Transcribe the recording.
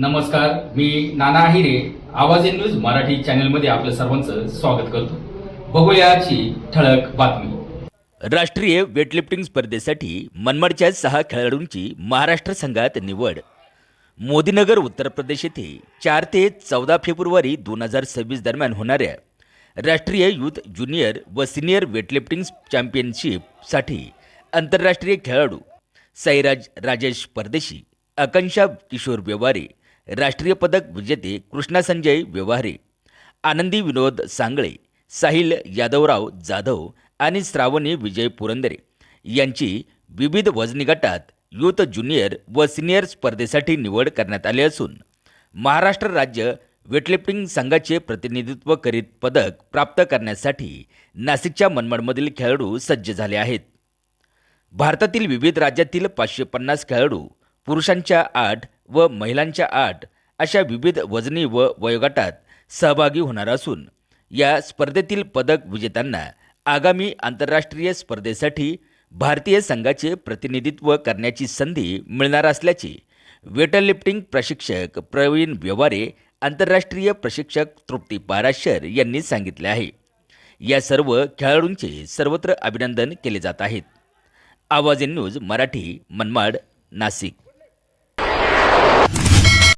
नमस्कार मी नाना आहिरे आवाज in news Marathi चॅनलमध्ये आपलं सर्वांचं स्वागत करतो. बघूयाची ठळक बातमी. राष्ट्रीय वेटलिफ्टिंग स्पर्धेसाठी मनमाडच्या सहा खेळाडूंची महाराष्ट्र संघात निवड. मोदीनगर उत्तर प्रदेश येथे चार ते चौदा फेब्रुवारी दोन हजार सव्वीस दरम्यान होणाऱ्या राष्ट्रीय युथ ज्युनियर व सिनियर वेटलिफ्टिंग चॅम्पियनशिपसाठी आंतरराष्ट्रीय खेळाडू साईराज राजेश परदेशी आकांक्षा किशोर व्यवहारे राष्ट्रीय पदक विजेते कृष्णा संजय व्यवहारे आनंदी विनोद सांगळे साहिल यादवराव जाधव आणि श्रावणी विजय पुरंदरे यांची विविध वजनी गटात युथ ज्युनियर व सिनियर स्पर्धेसाठी निवड करण्यात आली असून महाराष्ट्र राज्य वेटलिफ्टिंग संघाचे प्रतिनिधित्व करीत पदक प्राप्त करण्यासाठी नाशिकच्या मनमाडमधील खेळाडू सज्ज झाले आहेत. भारतातील विविध राज्यातील पाचशे पन्नास खेळाडू पुरुषांच्या आठ व महिलांच्या आठ अशा विविध वजनी व वयोगटात सहभागी होणार असून या स्पर्धेतील पदक विजेत्यांना आगामी आंतरराष्ट्रीय स्पर्धेसाठी भारतीय संघाचे प्रतिनिधित्व करण्याची संधी मिळणार असल्याचे वेटरलिफ्टिंग प्रशिक्षक प्रवीण व्यवहारे आंतरराष्ट्रीय प्रशिक्षक तृप्ती पाराशर यांनी सांगितले आहे. या सर्व खेळाडूंचे सर्वत्र अभिनंदन केले जात आहेत. Awaaz in news Marathi Manmad Nashik.